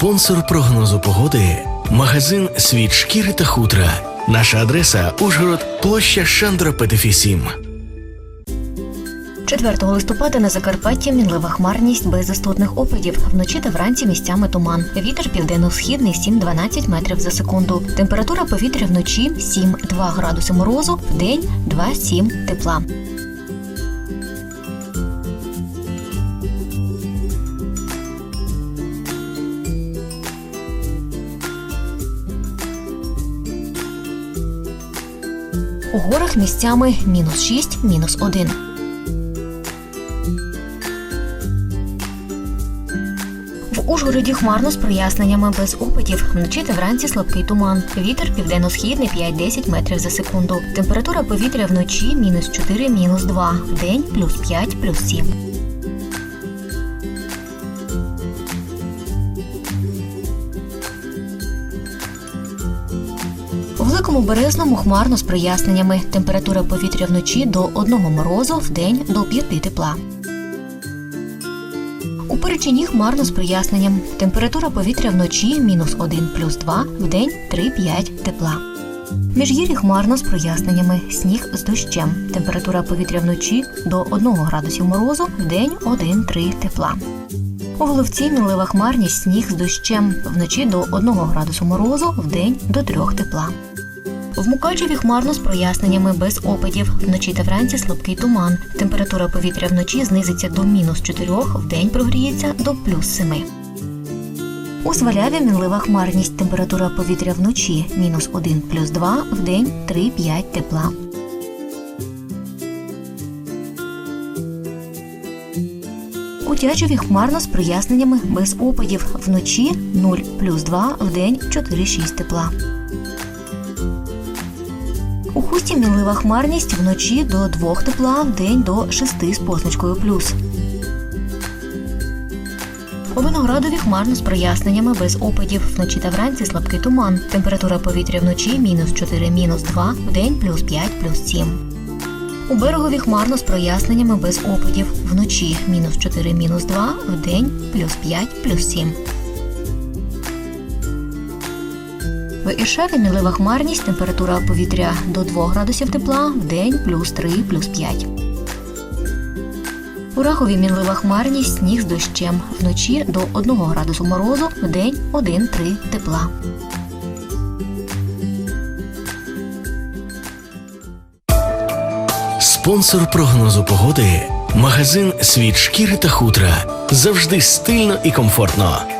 Спонсор прогнозу погоди магазин Світ шкіри та хутра. Наша адреса Ужгород, площа Шандра Петефі 7. 4 листопада на Закарпатті мінлива хмарність без істотних опадів. Вночі та вранці місцями туман. Вітер південно-східний 7-12 метрів за секунду. Температура повітря вночі 7-2 градуси морозу, вдень 2-7 тепла. У горах місцями мінус 6, мінус 1. В Ужгороді хмарно з проясненнями без опадів. Вночі та вранці слабкий туман. Вітер південно-східний 5-10 метрів за секунду. Температура повітря вночі мінус 4, мінус 2. В день плюс 5, плюс 7. Великому березному хмарно з проясненнями. Температура повітря вночі до 1 морозу, вдень до 5 тепла. У Перечині хмарно з проясненням. Температура повітря вночі мінус 1 плюс 2, вдень 3-5 тепла. Міжгір'ї хмарно з проясненнями. Сніг з дощем. Температура повітря вночі до 1 градусів морозу, вдень 1-3 тепла. У Головці мінлива хмарність сніг з дощем. Вночі до 1 градусу морозу, вдень до 3 тепла. В Мукачеві хмарно з проясненнями без опадів. Вночі та вранці слабкий туман. Температура повітря вночі знизиться до мінус 4, вдень прогріється до плюс 7. У Сваляві мінлива хмарність. Температура повітря вночі мінус 1 плюс 2, вдень 3-5 тепла. У Тячеві хмарно з проясненнями без опадів. Вночі 0 плюс 2, вдень 4-6 тепла. У хусті мінлива хмарність вночі до 2 тепла, вдень до 6 з позначкою плюс. У Виноградові хмарно з проясненнями без опадів. Вночі та вранці слабкий туман. Температура повітря вночі мінус 4, мінус 2, вдень плюс 5, плюс 7. У берегові хмарно з проясненнями без опадів. Вночі мінус 4, мінус 2, вдень плюс 5, плюс 7. В Іршаві мінлива хмарність, температура повітря до 2 градусів тепла, вдень плюс 3, плюс 5. У Рахові мінлива хмарність, сніг з дощем. Вночі до 1 градусу морозу, вдень 1-3 тепла. Спонсор прогнозу погоди магазин Світ шкіри та хутра. Завжди стильно і комфортно.